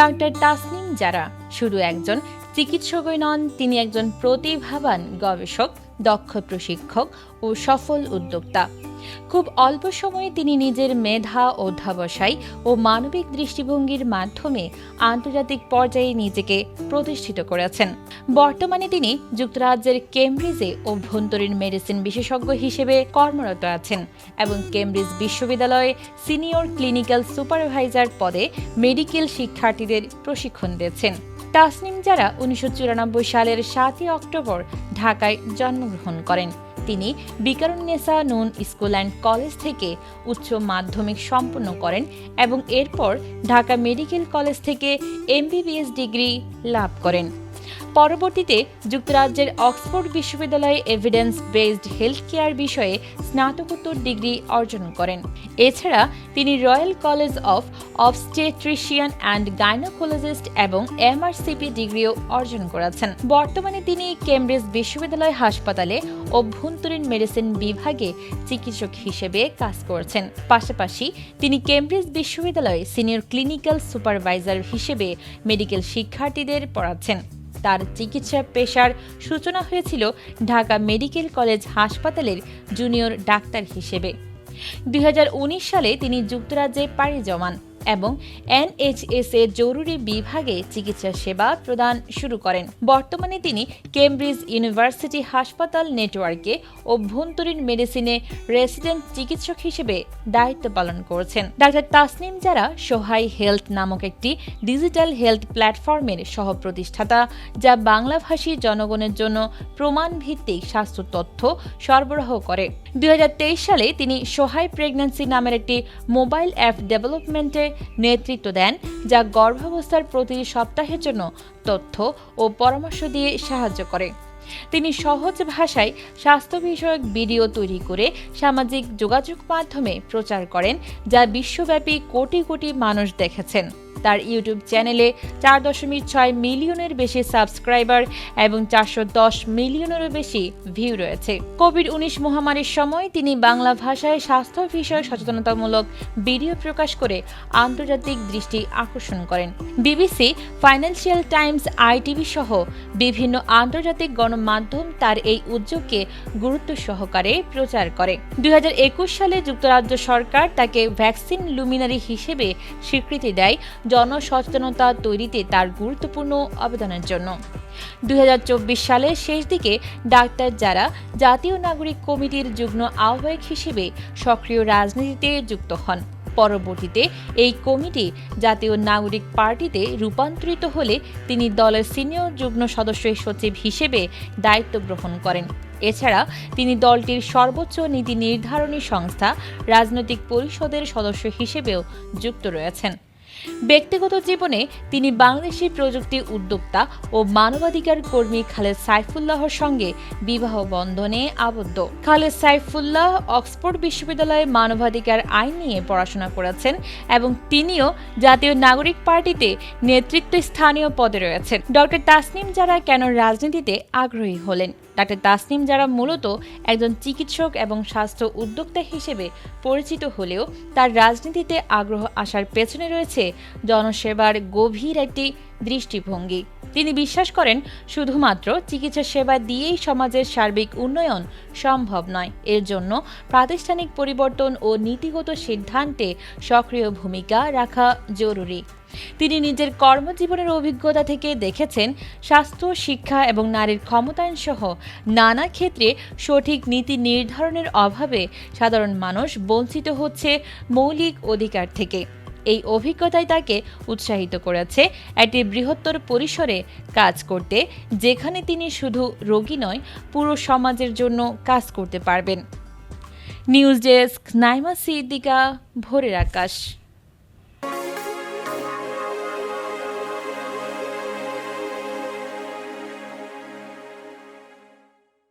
Doctor Tasnim যারা শুধু একজন চিকিৎসকই নন, তিনি একজন প্রতিভাবান গবেষক, দক্ষ প্রশিক্ষক ও সফল উদ্যোক্তা। খুব অল্প সময়ে তিনি নিজের মেধা, অধ্যাবসায় ও মানবিক দৃষ্টিভঙ্গির মাধ্যমে আন্তর্জাতিক পর্যায়ে নিজেকে প্রতিষ্ঠিত করেছেন। বর্তমানে তিনি যুক্তরাজ্যের কেমব্রিজে অভ্যন্তরীণ মেডিসিন বিশেষজ্ঞ হিসেবে কর্মরত আছেন এবং কেমব্রিজ বিশ্ববিদ্যালয়ে সিনিয়র ক্লিনিক্যাল সুপারভাইজার পদে মেডিকেল শিক্ষার্থীদের প্রশিক্ষণ দিয়েছেন। তাসনিম যারা উনিশশো চুরানব্বই সালের সাতই অক্টোবর ঢাকায় জন্মগ্রহণ করেন। তিনি বিকারুন্নেসা নুন স্কুল অ্যান্ড কলেজ থেকে উচ্চ মাধ্যমিক সম্পন্ন করেন এবং এরপর ঢাকা মেডিকেল কলেজ থেকে এমবিবিএস ডিগ্রি লাভ করেন। পরবর্তীতে যুক্তরাজ্যের অক্সফোর্ড বিশ্ববিদ্যালয়ে এভিডেন্স বেসড হেলথ কেয়ার বিষয়ে স্নাতকোত্তর ডিগ্রি অর্জন করেন। এছাড়া তিনি royal college of obstetrician and gynaecologist এবং এমআরসিপি ডিগ্রিও অর্জন করেছেন। বর্তমানে তিনি কেমব্রিজ বিশ্ববিদ্যালয় হাসপাতালে অভ্যন্তরীণ মেডিসিন বিভাগে চিকিৎসক হিসেবে কাজ করছেন। পাশাপাশি তিনি কেমব্রিজ বিশ্ববিদ্যালয়ে সিনিয়র ক্লিনিক্যাল সুপারভাইজার হিসেবে মেডিকেল শিক্ষার্থীদের পড়াচ্ছেন। তার চিকিৎসা পেশার সূচনা হয়েছিল ঢাকা মেডিকেল কলেজ হাসপাতালের জুনিয়র ডাক্তার হিসেবে। দু হাজার উনিশ সালে তিনি যুক্তরাজ্যে পাড়ি জমান এবং এনএইচএস এর জরুরি বিভাগে চিকিৎসা সেবা প্রদান শুরু করেন। বর্তমানে তিনি কেমব্রিজ ইউনিভার্সিটি হাসপাতাল নেটওয়ার্কে অভ্যন্তরীণ মেডিসিনে রেসিডেন্ট চিকিৎসক হিসেবে দায়িত্ব পালন করছেন। ডাক্তার তাসনিম যারা সোহাই হেলথ নামক একটি ডিজিটাল হেলথ প্ল্যাটফর্মের সহ প্রতিষ্ঠাতা যা বাংলাভাষী জনগণের জন্য প্রমাণ ভিত্তিক স্বাস্থ্য তথ্য সরবরাহ করে। দুই হাজার তেইশ সালে তিনি সোহাই প্রেগন্যান্সি নামের একটি মোবাইল অ্যাপ ডেভেলপমেন্টে নেতৃত্ব দেন, যা গর্ভাবস্থার প্রতি সপ্তাহের জন্য তথ্য ও পরামর্শ দিয়ে সাহায্য করে। তিনি সহজ ভাষায় স্বাস্থ্য বিষয়ক ভিডিও তৈরি করে সামাজিক যোগাযোগ মাধ্যমে প্রচার করেন, যা বিশ্বব্যাপী কোটি কোটি মানুষ দেখেছেন। তার ইউটিউব চ্যানেলে চার দশমিক ছয় মিলিয়নের বেশি সাবস্ক্রাইবার এবং চারশো দশ মিলিয়নেরও বেশি ভিউ রয়েছে। কোভিড উনিশ মহামারীর সময় তিনি বাংলা ভাষায় স্বাস্থ্য বিষয়ে সচেতনতামূলক ভিডিও প্রকাশ করে আন্তর্জাতিক দৃষ্টি আকর্ষণ করেন। বিবিসি, ফাইন্যান্সিয়াল টাইমস, আইটিভি সহ বিভিন্ন আন্তর্জাতিক গণমাধ্যম তার এই উদ্যোগকে গুরুত্ব সহকারে প্রচার করে। দুই হাজার একুশ সালে যুক্তরাজ্য সরকার তাকে ভ্যাকসিন লুমিনারি হিসেবে স্বীকৃতি দেয় জনসচেতনতা তৈরিতে তার গুরুত্বপূর্ণ অবদানের জন্য। দুই হাজার চব্বিশ সালের শেষ দিকে ডাক্তার যারা জাতীয় নাগরিক কমিটির যুগ্ম আহ্বায়ক হিসেবে সক্রিয় রাজনীতিতে যুক্ত হন, পরবর্তীতে এই কমিটি জাতীয় নাগরিক পার্টিতে রূপান্তরিত হলে তিনি দলের সিনিয়র যুগ্ম সদস্য সচিব হিসেবে দায়িত্ব গ্রহণ করেন। এছাড়া তিনি দলটির সর্বোচ্চ নীতি নির্ধারণী সংস্থা, রাজনৈতিক পরিষদের সদস্য হিসেবেও যুক্ত রয়েছেন। ব্যক্তিগত জীবনে তিনি বাংলাদেশি প্রযুক্তি উদ্যোক্তা ও মানবাধিকার কর্মী খালেদ সাইফুল্লাহর সঙ্গে বিবাহ বন্ধনে আবদ্ধ। খালেদ সাইফুল্লাহ অক্সফোর্ড বিশ্ববিদ্যালয়ে মানবাধিকার আইন নিয়ে পড়াশোনা করেছেন এবং তিনিও জাতীয় নাগরিক পার্টিতে নেতৃত্ব স্থানীয় পদে রয়েছেন। ডক্টর তাসনিম যারা কেন রাজনীতিতে আগ্রহী হলেন? ডাক্তার তাসনিম যারা মূলত একজন চিকিৎসক এবং স্বাস্থ্য উদ্যোক্তা হিসেবে পরিচিত হলেও তার রাজনীতিতে আগ্রহ আসার পেছনে রয়েছে জনসেবার গভীর একটি দৃষ্টিভঙ্গি। তিনি বিশ্বাস করেন, শুধুমাত্র চিকিৎসা সেবা দিয়েই সমাজের সার্বিক উন্নয়ন সম্ভব নয়। এর জন্য প্রাতিষ্ঠানিক পরিবর্তন ও নীতিগত সিদ্ধান্তে সক্রিয় ভূমিকা রাখা জরুরি। তিনি নিজের কর্মজীবনের অভিজ্ঞতা থেকে দেখেছেন, স্বাস্থ্য, শিক্ষা এবং নারীর ক্ষমতায়ন সহ নানা ক্ষেত্রে সঠিক নীতি নির্ধারণের অভাবে সাধারণ মানুষ বঞ্চিত হচ্ছে মৌলিক অধিকার থেকে। এই অভিজ্ঞতাই তাকে উৎসাহিত করেছে। একটি বৃহত্তর পরিসরে কাজ করতে, যেখানে তিনি শুধু রোগী নয়, পুরো সমাজের জন্য কাজ করতে পারবেন। নিউজ ডেস্ক, নাইমা সিদ্দিকা, ভোরের আকাশ।